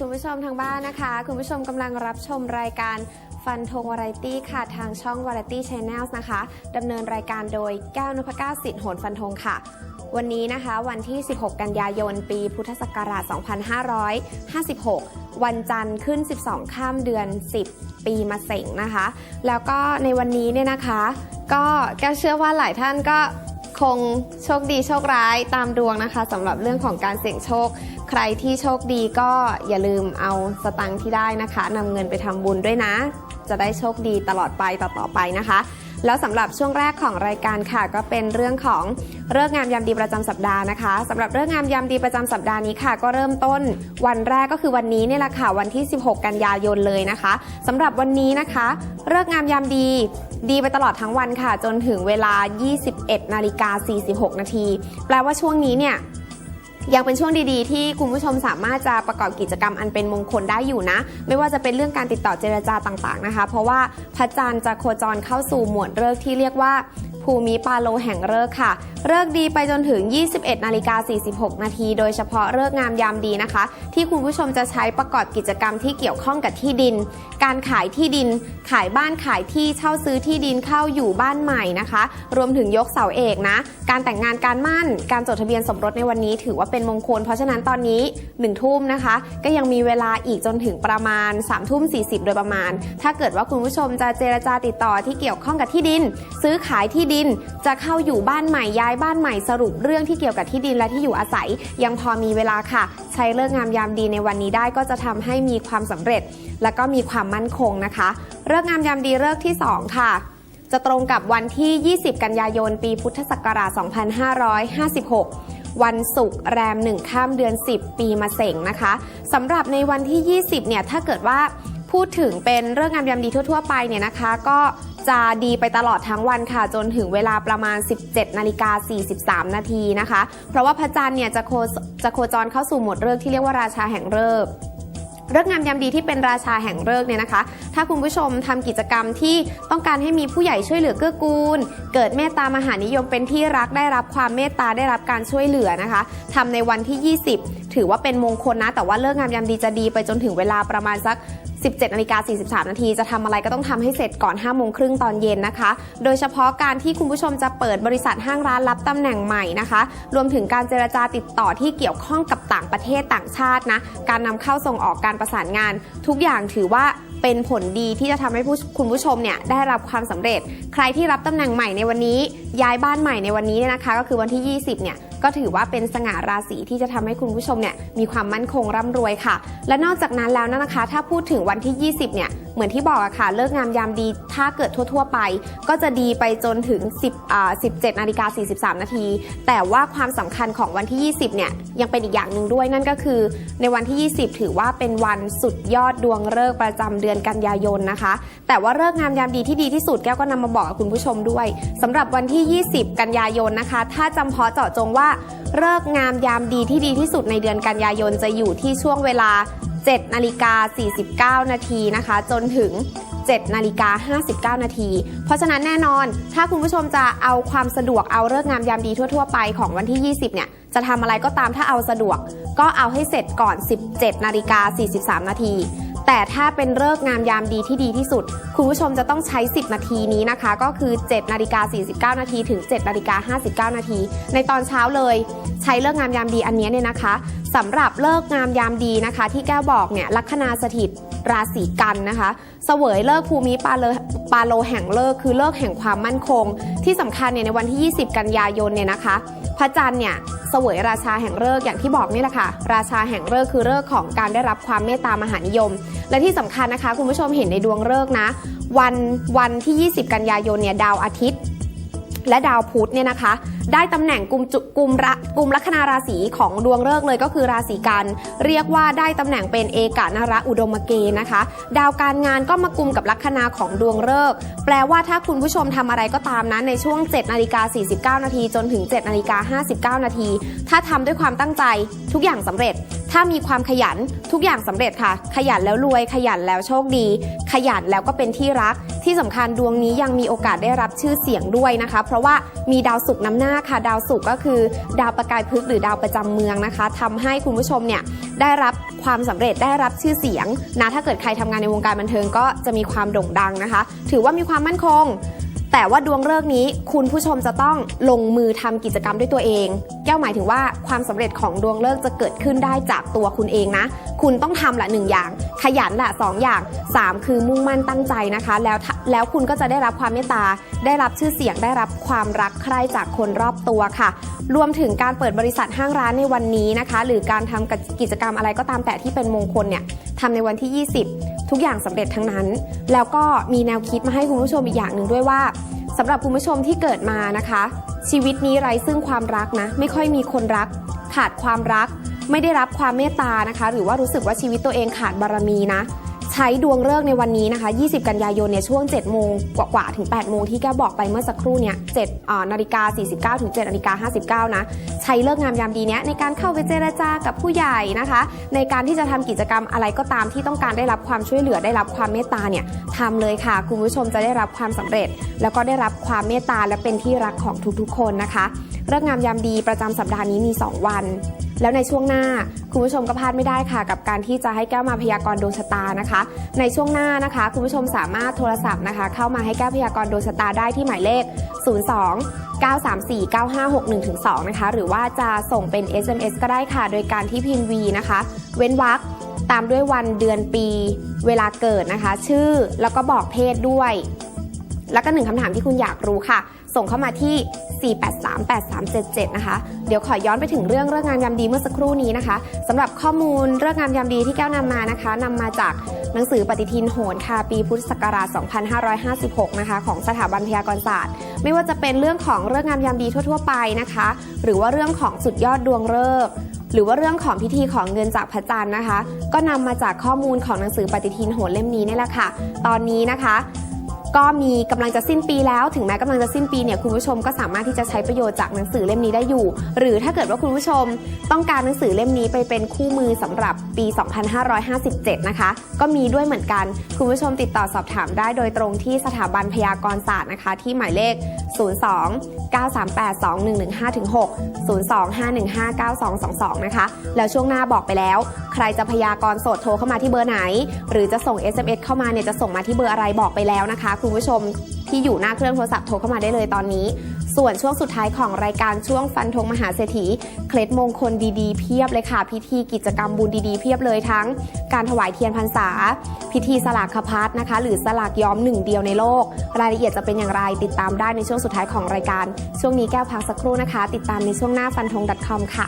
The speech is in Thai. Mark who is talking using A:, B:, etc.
A: คุณผู้ชมทางบ้านนะคะ คุณผู้ชมกำลังรับชมรายการฟันธงวาไรตี้ค่ะทางช่อง Variety Channel นะคะดำเนินรายการโดยแก้วนพก้าสิทธิ์โหนฟันธงค่ะ วันนี้นะคะวันที่ 16 กันยายน ปีพุทธศักราช 2556 วันจันทร์ขึ้น 12 ข้ามเดือน 10 ปีมะเสงนะคะ แล้วก็ในวันนี้เนี่ยนะคะ ก็แก้วเชื่อว่าหลายท่านก็คงโชคดีโชคร้ายตามดวงนะคะสำหรับเรื่องของการเสี่ยงโชค ใครที่โชคดีก็อย่าลืมเอาสตังค์ที่ได้นะคะนำเงินไปทำบุญด้วยนะ จะได้โชคดีตลอดไปต่อๆไปนะคะ แล้วสำหรับช่วงแรกของรายการค่ะ ก็เป็นเรื่องของเรื่องงามยามดีประจำสัปดาห์นะคะสำหรับเรื่องงามยามดีประจำสัปดาห์นี้ค่ะ ก็เริ่มต้นวันแรกก็คือวันนี้เนี่ยแหละค่ะวันที่ 16 กันยายนเลยนะคะสำหรับวันนี้นะคะเรื่องงามยามดีดีไปตลอดทั้งวันค่ะ จนถึงเวลา 21 นาฬิกา 46 นาทีแปลว่าช่วงนี้เนี่ย ยังเป็นช่วงดีๆ ที่คุณผู้ชมสามารถจะประกอบกิจกรรมอันเป็นมงคลได้อยู่นะ ไม่ว่าจะเป็นเรื่องการติดต่อเจรจาต่างๆนะคะ เพราะว่าพระจันทร์จะโคจรเข้าสู่หมวดเลิกที่เรียกว่า ภูมิปาโลแห่งเลิกค่ะ เลิกดีไปจนถึง 21 นาฬิกา 46 นาที โดยเฉพาะเลิกงามยามดีนะคะ ที่คุณผู้ชมจะใช้ประกอบกิจกรรมที่เกี่ยวข้องกับที่ดิน การขายที่ดิน ขายบ้านขายที่เช่าซื้อที่ดินเข้าอยู่บ้านใหม่นะคะ รวมถึงยกเสาเอกนะ การแต่งงานการมั่น การจดทะเบียนสมรสในวันนี้ถือว่าเป็นมงคล เพราะฉะนั้นตอนนี้1ทุ่มนะคะ ก็ยังมีเวลาอีกจนถึงประมาณ3ามทุ่ม40 โดยประมาณ ถ้าเกิดว่าคุณผู้ชมจะเจรจาติดต่อที่เกี่ยวข้องกับที่ดิน ซื้อขายที่ดินจะเข้าอยู่บ้านใหม่ย้ายบ้านใหม่สรุปเรื่องที่เกี่ยวกับที่ดินและที่อยู่อาศัย ยังพอมีเวลาค่ะ ใช้เลิกงามยามดีในวันนี้ได้ก็จะทำให้มีความสำเร็จ และก็มีความมั่นคงนะคะเลิกงามยามดีเลิกที่สองค่ะจะตรงกับวันที่ 20 กันยายน ปีพุทธศักราช 2556 วันศุกร์แรม 1 ข้ามเดือน 10 ปีมะเสงนะคะ สำหรับในวันที่ 20 เนี่ย ถ้าเกิดว่าพูดถึงเป็นเรื่องงามยามดีทั่ว ๆ ไปเนี่ยนะคะ ก็ จะดีไปตลอดทั้งวันค่ะ จนถึงเวลาประมาณ 17นาฬิกา43 นาทีนะคะ เพราะว่าพระจันทร์เนี่ยจะโคจะโคจรเข้าสู่หมวดเลิกษ์ที่เรียกว่าราชาแห่งเลิกษ์เรื่องงามยามดีที่เป็นราชาแห่งเลิกษ์เนี่ยนะคะ ถ้าคุณผู้ชมทำกิจกรรมที่ต้องการให้มีผู้ใหญ่ช่วยเหลือเกื้อกูล เกิดเมตตามหานิยมเป็นที่รักได้รับความเมตตาได้รับการช่วยเหลือนะคะทำในวันที่ 20 ถือว่าเป็นมงคลนะ แต่ว่าเลิกงามยามดีจะดีไปจนถึงเวลาประมาณสัก 17นาฬิกา43 นาที จะทำอะไรก็ต้องทำให้เสร็จก่อน 5 โมงครึ่งตอนเย็นนะคะ โดยเฉพาะการที่คุณผู้ชมจะเปิดบริษัทห้างร้านรับตำแหน่งใหม่นะคะ รวมถึงการเจรจาติดต่อที่เกี่ยวข้องกับต่างประเทศต่างชาตินะ การนำเข้าส่งออกการประสานงาน ทุกอย่างถือว่าเป็นผลดีที่จะทำให้ผู้คุณผู้ชมเนี่ยได้รับความสำเร็จ ใครที่รับตำแหน่งใหม่ในวันนี้ ย้ายบ้านใหม่ในวันนี้เนี่ยนะคะ ก็คือวันที่ 20เนี่ย ก็ถือว่าเป็นสง่าราศีที่จะทำให้คุณผู้ชมเนี่ยมีความมั่นคงร่ำรวยค่ะ และนอกจากนั้นแล้วนะคะ ถ้าพูดถึงวันที่ 20 เนี่ย เหมือนที่บอกอะค่ะ เลิกงามยามดีถ้าเกิดทั่ว ๆ ไป ก็จะดีไปจนถึง 10อ่า17นาฬิกา43 นาที แต่ว่าความสำคัญของวันที่ 20 เนี่ย ยังเป็นอีกอย่างหนึ่งด้วยนั่นก็คือ ในวันที่ 20 ถือว่าเป็นวันสุดยอดดวงฤกษ์ประจำเดือนกันยายนนะคะ แต่ว่าเลิกงามยามดีที่ดีที่สุดแก้วก็นำมาบอกกับคุณผู้ชมด้วยสำหรับวันที่ 20 กันยายนนะคะ ถ้าจำเพาะเจาะจงว่าเลิกงามยามดีที่ดีที่สุดในเดือนกันยายนจะอยู่ที่ช่วงเวลา 7นาฬิกา49 นาทีนะคะ จนถึง 7นาฬิกา59 นาที เพราะฉะนั้นแน่นอนถ้าคุณผู้ชมจะเอาความสะดวกเอาเลิกงามยามดีทั่ว ๆ ไปของวันที่ 20 เนี่ย จะทำอะไรก็ตามถ้าเอาสะดวก ก็เอาให้เสร็จก่อน 17นาฬิกา43 นาที แต่ถ้าเป็นเลิกงามยามดีที่ดีที่สุด คุณผู้ชมจะต้องใช้ 10 นาทีนี้นะคะ ก็คือ 7 นาฬิกา 49 นาทีถึง 7 นาฬิกา 59 นาที ในตอนเช้าเลยใช้เลิกงามยามดีอันนี้เนี่ยนะคะสำหรับเลิกงามยามดีนะคะ ที่แก้วบอกเนี่ยลัคนาสถิตราศีกันนะคะเสวยเลิกภูมิปาเลปาโลแห่งเลิกคือเลิกแห่งความมั่นคง ที่สำคัญเนี่ยในวันที่ 20 กันยายนเนี่ยนะคะ พระจันทร์เนี่ย สวยราชาแห่งเลิกอย่างที่บอกนี่แหละค่ะ ราชาแห่งเลิกคือเลิกของการได้รับความเมตตามหานิยม และที่สำคัญนะคะ คุณผู้ชมเห็นในดวงเลิกนะ วันวันที่ 20 กันยายนเนี่ยดาวอาทิตย์ และดาวพุธเนี่ยนะคะ ได้ตำแหน่งกลุ่มจุกลุ่มระกลุ่มลัคนาราศีของดวงฤกษ์เลยก็คือราศีกัน เรียกว่าได้ตำแหน่งเป็นเอกานระอุดมเกณฑ์นะคะ ดาวการงานก็มากลุ่มกับลัคนาของดวงฤกษ์แปลว่าถ้าคุณผู้ชมทำอะไรก็ตามนะในช่วง7นาฬิกา49 นาทีจนถึง7นาฬิกา59 นาทีถ้าทำด้วยความตั้งใจทุกอย่างสำเร็จ ถ้ามีความขยันทุกอย่างสำเร็จค่ะ ขยันแล้วรวย ขยันแล้วโชคดี ขยันแล้วก็เป็นที่รัก ที่สำคัญดวงนี้ยังมีโอกาสได้รับชื่อเสียงด้วยนะคะ เพราะว่ามีดาวศุกร์นำหน้าค่ะ ดาวศุกร์ก็คือ ดาวประกายพฤกษ์หรือดาวประจำเมืองนะคะทำให้คุณผู้ชมเนี่ยได้รับความสำเร็จได้รับชื่อเสียงนะถ้าเกิดใครทำงานในวงการบันเทิงก็จะมีความโด่งดังนะคะ ถือว่ามีความมั่นคง แต่ว่าดวงเลิกนี้คุณผู้ชมจะต้องลงมือทำกิจกรรมด้วยตัวเอง แก้วหมายถึงว่าความสำเร็จของดวงเลิกจะเกิดขึ้นได้จากตัวคุณเองนะ คุณต้องทำละหนึ่งอย่าง ขยันละสองอย่างสามคือมุ่งมั่นตั้งใจนะคะ แล้วแล้วคุณก็จะได้รับความเมตตา ได้รับชื่อเสียงได้รับความรักใคร่จากคนรอบตัวค่ะ รวมถึงการเปิดบริษัทห้างร้านในวันนี้นะคะ หรือการทำกิจกรรมอะไรก็ตามแต่ที่เป็นมงคลเนี่ยทำในวันที่ 20 ทุกอย่างสำเร็จทั้งนั้น แล้วก็มีแนวคิดมาให้คุณผู้ชมอีกอย่างหนึ่งด้วยว่าสำหรับคุณผู้ชมที่เกิดมานะคะ ชีวิตนี้ไร้ซึ่งความรักนะ ไม่ค่อยมีคนรัก ขาดความรัก ไม่ได้รับความเมตตานะคะ หรือว่ารู้สึกว่าชีวิตตัวเองขาดบารมีนะใช้ดวงเลิกในวันนี้นะคะ 20 กันยายนเนี่ยช่วง 7 โมงกว่าๆถึง 8 โมงที่แกบอกไปเมื่อสักครู่เนี่ย7นาฬิกา49 ถึง7นาฬิกา59 นะ ใช้เลิกงามยามดีเนี้ยในการเข้าไปเจรจากับผู้ใหญ่นะคะ ในการที่จะทำกิจกรรมอะไรก็ตามที่ต้องการได้รับความช่วยเหลือได้รับความเมตตาเนี่ยทำเลยค่ะ คุณผู้ชมจะได้รับความสำเร็จ แล้วก็ได้รับความเมตตาและเป็นที่รักของทุกๆ คนนะคะเลิกงามยามดีประจำสัปดาห์นี้มี 2 วันแล้วในช่วงหน้าคุณผู้ชมก็พลาดไม่ได้ค่ะ กับการที่จะให้แก้วมาพยากรณ์ดวงชะตานะคะ ในช่วงหน้านะคะ คุณผู้ชมสามารถโทรศัพท์นะคะ เข้ามาให้แก้วพยากรณ์ดวงชะตาได้ที่หมายเลข 02 9349561-2 นะคะ หรือว่าจะส่งเป็น SMS ก็ได้ค่ะ โดยการที่พิมพ์ V นะคะ เว้นวรรคตามด้วยวันเดือนปี เวลาเกิดนะคะ ชื่อแล้วก็บอกเพศด้วย แล้วก็หนึ่งคำถามที่คุณอยากรู้ค่ะ ส่งเข้ามาที่ 4838377 นะคะ เดี๋ยวขอย้อนไปถึงเรื่องเรื่องงามยามดีเมื่อสักครู่นี้นะคะสำหรับข้อมูลเรื่องงามยามดีที่แก้วนำมานะคะนำมาจากหนังสือปฏิทินโหรค่ะปีพุทธศักราช 2556 นะคะ ของสถาบันพยากรศาสตร์ ไม่ว่าจะเป็นเรื่องของเรื่องงามยามดีทั่ว ๆ ไปนะคะ หรือว่าเรื่องของสุดยอดดวงฤกษ์หรือว่าเรื่องของพิธีของเงินจากพระจันทร์นะคะ ก็นำมาจากข้อมูลของหนังสือปฏิทินโหรเล่มนี้นี่แหละค่ะ ตอนนี้นะคะ ก็มีกำลังจะสิ้นปีแล้วถึงแม้กำลังจะสิ้นปีเนี่ยคุณผู้ชมก็สามารถที่จะใช้ประโยชน์จากหนังสือเล่มนี้ได้อยู่ หรือถ้าเกิดว่าคุณผู้ชมต้องการหนังสือเล่มนี้ไปเป็นคู่มือสำหรับปี 2557 นะคะ ก็มีด้วยเหมือนกันคุณผู้ชมติดต่อสอบถามได้โดยตรงที่สถาบันพยากรศาสตร์นะคะ ที่หมายเลข 029382115-6025159222 นะคะ แล้วช่วงหน้าบอกไปแล้ว ใครจะพยากรโสดโทรเข้ามาที่เบอร์ไหน หรือจะส่ง SMS เข้ามาเนี่ยจะส่งมาที่เบอร์อะไรบอกไปแล้วนะคะคุณผู้ชมที่อยู่หน้าเครื่องโทรศัพท์โทรเข้ามาได้เลยตอนนี้ ส่วนช่วงสุดท้ายของรายการช่วงฟันธงมหาเศรษฐี เคล็ดมงคลดีๆ เพียบเลยค่ะ พิธีกิจกรรมบุญดีๆ เพียบเลยทั้ง การถวายเทียนพรรษา พิธีสลากขพัดนะคะ หรือสลากย้อมหนึ่งเดียวในโลก รายละเอียดจะเป็นอย่างไรติดตามได้ในช่วงสุดท้ายของรายการ ช่วงนี้แก้วพักสักครู่นะคะ ติดตามในช่วงหน้าฟันธง .com ค่ะ